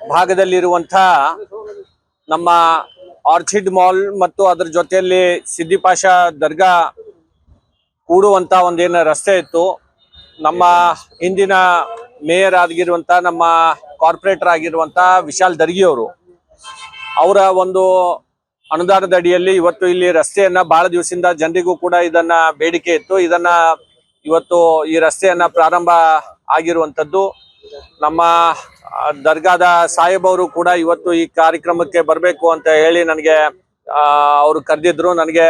ಭಾಗದಲ್ಲಿರುವಂಥ ನಮ್ಮ orchid mall ಮತ್ತು ಅದರ ಜೊತೆಯಲ್ಲಿ ಸಿದ್ದಿಪಾಷ ದರ್ಗಾ ಕೂಡುವಂತ ಒಂದೇನು ರಸ್ತೆ ಇತ್ತು. ನಮ್ಮ ಹಿಂದಿನ ಮೇಯರ್ ಆಗಿರುವಂತ ನಮ್ಮ ಕಾರ್ಪೊರೇಟರ್ ಆಗಿರುವಂತ ವಿಶಾಲ್ ದರ್ಗಿಯವರು ಅವರ ಒಂದು ಅನುದಾನದ ಅಡಿಯಲ್ಲಿ ಇವತ್ತು ಇಲ್ಲಿ ರಸ್ತೆಯನ್ನ ಬಹಳ ದಿವಸದಿಂದ ಜನರಿಗೂ ಕೂಡ ಇದನ್ನ ಬೇಡಿಕೆ ಇತ್ತು. ಇದನ್ನ ಇವತ್ತು ಈ ರಸ್ತೆಯನ್ನ ಪ್ರಾರಂಭ ಆಗಿರುವಂತದ್ದು ನಮ್ಮ ದರ್ಗಾದ ಸಾಹೇಬ್ ಅವರು ಕೂಡ ಇವತ್ತು ಈ ಕಾರ್ಯಕ್ರಮಕ್ಕೆ ಬರಬೇಕು ಅಂತ ಹೇಳಿ ನನಗೆ ಅವರು ಕರೆದಿದ್ರು. ನನಗೆ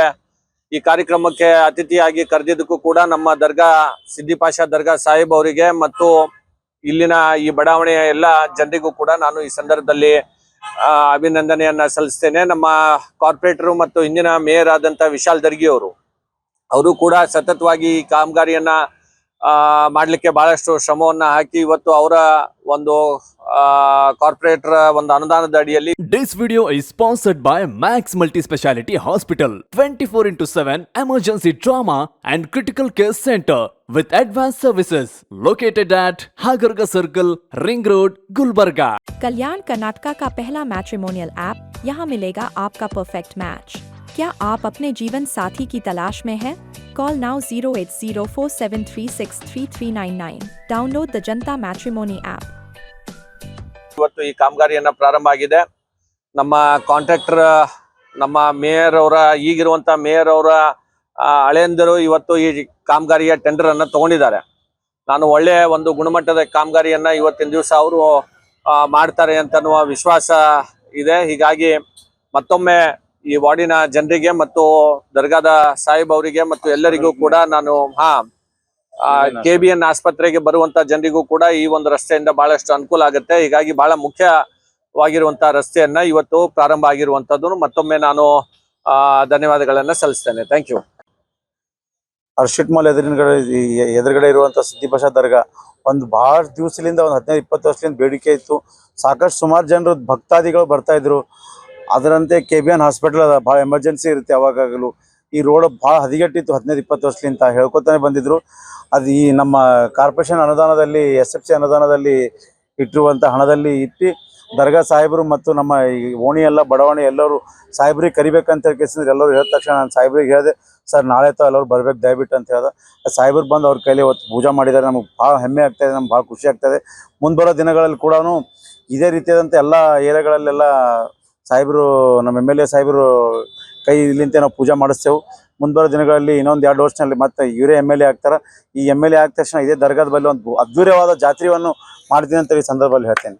ಈ ಕಾರ್ಯಕ್ರಮಕ್ಕೆ ಅತಿಥಿಯಾಗಿ ಕರೆದಿದ್ದಕ್ಕೂ ಕೂಡ ನಮ್ಮ ದರ್ಗಾ, ಸಿದ್ದಿಪಾಷಾ ದರ್ಗಾ ಸಾಹೇಬ್ ಅವರಿಗೆ ಮತ್ತು ಇಲ್ಲಿನ ಈ ಬಡಾವಣೆಯ ಎಲ್ಲ ಜನರಿಗೂ ಕೂಡ ನಾನು ಈ ಸಂದರ್ಭದಲ್ಲಿ ಅಭಿನಂದನೆಯನ್ನ ಸಲ್ಲಿಸ್ತೇನೆ. ನಮ್ಮ ಕಾರ್ಪೊರೇಟರ್ ಮತ್ತು ಹಿಂದಿನ ಮೇಯರ್ ಆದಂತ ವಿಶಾಲ್ ದರ್ಗಿ ಅವರು ಅವರು ಕೂಡ ಸತತವಾಗಿ ಈ ಕಾಮಗಾರಿಯನ್ನ ಮಾಡ್ಲಿಕ್ಕೆ ಬಹಳಷ್ಟು ಶ್ರಮವನ್ನ ಹಾಕಿ ಇವತ್ತು ಅವರ ಒಂದು ಕಾರ್ಪೊರೇಟರ್ ಒಂದು ಅನುದಾನದ ಅಡಿಯಲ್ಲಿ This video is sponsored by Max Multi Speciality Hospital 24 into 7 emergency trauma and critical care center with advanced services located at Hagarga Circle, Ring Road, Gulbarga. कल्याण कर्नाटका का पहला मैट्रिमोनियल ऐप यहाँ मिलेगा आपका परफेक्ट मैच क्या आप अपने जीवन साथी की तलाश में हैं? Call now 08047363399. Download the Janta Matrimony app. ಇವತ್ತು ಈ ಕಾಮಗಾರಿಯನ್ನ ಪ್ರಾರಂಭ ಆಗಿದೆ ನಮ್ಮ ಕಾಂಟ್ರಾಕ್ಟರ್, ನಮ್ಮ ಮೇಯರ್ ಅವರ, ಈಗಿರುವಂತ ಮೇಯರ್ ಅವರ ಹಳೆಯಂದರು ಇವತ್ತು ಈ ಕಾಮಗಾರಿಯ ಟೆಂಡರ್ ಅನ್ನ ತಗೊಂಡಿದ್ದಾರೆ ನಾನು ಒಳ್ಳೆಯ ಒಂದು ಗುಣಮಟ್ಟದ ಕಾಮಗಾರಿಯನ್ನ ಇವತ್ತಿನ ದಿವಸ ಅವರು ಮಾಡ್ತಾರೆ ಅಂತನ್ನುವ ವಿಶ್ವಾಸ ಇದೆ ಹೀಗಾಗಿ ಮತ್ತೊಮ್ಮೆ ಈ ವಾರ್ಡಿನ ಜನರಿಗೆ ಮತ್ತು ದರ್ಗಾದ ಸಾಹೇಬ್ ಅವರಿಗೆ ಮತ್ತು ಎಲ್ಲರಿಗೂ ಕೂಡ ನಾನು, ಹಾ ಕೆ ಬಿ ಎನ್ ಆಸ್ಪತ್ರೆಗೆ ಬರುವಂತ ಜನರಿಗೂ ಕೂಡ ಈ ಒಂದು ರಸ್ತೆಯಿಂದ ಬಹಳಷ್ಟು ಅನುಕೂಲ ಆಗುತ್ತೆ. ಹೀಗಾಗಿ ಬಹಳ ಮುಖ್ಯವಾಗಿರುವಂತ ರಸ್ತೆಯನ್ನ ಇವತ್ತು ಪ್ರಾರಂಭ ಆಗಿರುವಂತದ್ದು. ಮತ್ತೊಮ್ಮೆ ನಾನು ಧನ್ಯವಾದಗಳನ್ನ ಸಲ್ಲಿಸ್ತೇನೆ. ಥ್ಯಾಂಕ್ ಯು ಅರ್ಷಿಟ್ ಮಾಲ್ ಎದುರಿನಗಡೆ, ಈ- ಎದುರುಗಡೆ ಇರುವಂತ ಸಿದ್ದಿಪಶ ದರ್ಗಾ, ಒಂದು ಬಹಳ ದಿವಸದಿಂದ, ಒಂದು ಹದಿನೈದು, ಇಪ್ಪತ್ತು ವರ್ಷದಿಂದ ಬೇಡಿಕೆ ಇತ್ತು. ಸಾಕಷ್ಟು ಸುಮಾರು ಜನರು ಭಕ್ತಾದಿಗಳು ಬರ್ತಾ ಇದ್ರು. ಅದರಂತೆ ಕೆ ಬಿ ಎನ್ ಹಾಸ್ಪಿಟಲ್ ಅದ, ಭಾಳ ಎಮರ್ಜೆನ್ಸಿ ಇರುತ್ತೆ ಯಾವಾಗಲೂ ಈ ರೋಡ್ ಭಾಳ ಹದಿಗೆಟ್ಟಿತ್ತು ಹದಿನೈದು, ಇಪ್ಪತ್ತು ವರ್ಷದಿಂದ ಹೇಳ್ಕೊತಾನೆ ಬಂದಿದ್ರು. ಅದು ಈ ನಮ್ಮ ಕಾರ್ಪೊರೇಷನ್ ಅನುದಾನದಲ್ಲಿ ಎಸ್ ಎಫ್ ಸಿ ಅನುದಾನದಲ್ಲಿ ಇಟ್ಟಿರುವಂಥ ಹಣದಲ್ಲಿ ಇಟ್ಟು, ದರ್ಗಾ ಸಾಹೇಬರು ಮತ್ತು ನಮ್ಮ ಈ ಓಣಿ ಎಲ್ಲ, ಬಡಾವಣೆ ಎಲ್ಲರೂ ಸಾಹೇಬ್ರಿಗೆ ಕರಿಬೇಕಂತ ಕೇಸಿದ್ರೆ ಎಲ್ಲರೂ ಹೇಳಿದ ತಕ್ಷಣ ನಾನು ಸಾಹೇಬ್ರಿಗೆ ಹೇಳಿದೆ, ಸರ್, ನಾಳೆ ತ ಎಲ್ಲರೂ ಬರ್ಬೇಕು, ದಯವಿಟ್ಟು, ಅಂತ ಹೇಳ್ದೆ. ಸಾಹೇಬ್ರು ಬಂದು ಅವ್ರ ಕೈಲಿ ಇವತ್ತು ಪೂಜೆ ಮಾಡಿದ್ದಾರೆ. ನಮಗೆ ಭಾಳ ಹೆಮ್ಮೆ ಆಗ್ತಾಯಿದೆ ನಮ್ಗೆ ಭಾಳ ಖುಷಿ ಆಗ್ತಾಯಿದೆ ಮುಂದೆ ಬರೋ ದಿನಗಳಲ್ಲಿ ಕೂಡ ಇದೇ ರೀತಿಯಾದಂಥ ಎಲ್ಲ ಏರಿಯಾಗಳಲ್ಲೆಲ್ಲ ಸಾಹೇಬರು, ನಮ್ಮ ಎಂ ಎಲ್ ಎ ಸಾಹೇಬರು ಕೈ ಇಲ್ಲಿಂದ ನಾವು ಪೂಜೆ ಮಾಡಿಸ್ತೇವೆ. ಮುಂಬರೋ ಬರೋ ದಿನಗಳಲ್ಲಿ ಇನ್ನೊಂದು ಎರಡು ವರ್ಷದಲ್ಲಿ ಮತ್ತೆ ಇವರೇ ಎಂ ಎಲ್ ಎ ಆಗ್ತಾರೆ. ಈ ಎಂ ಎಲ್ ಎ ಆದ ತಕ್ಷಣ ಇದೇ ದರ್ಗಾದ ಬಳಿ ಒಂದು ಅದ್ಭುತವಾದ ಜಾತ್ರೆಯನ್ನು ಮಾಡ್ತೀನಿ ಅಂತ ಈ ಸಂದರ್ಭದಲ್ಲಿ ಹೇಳ್ತೇನೆ.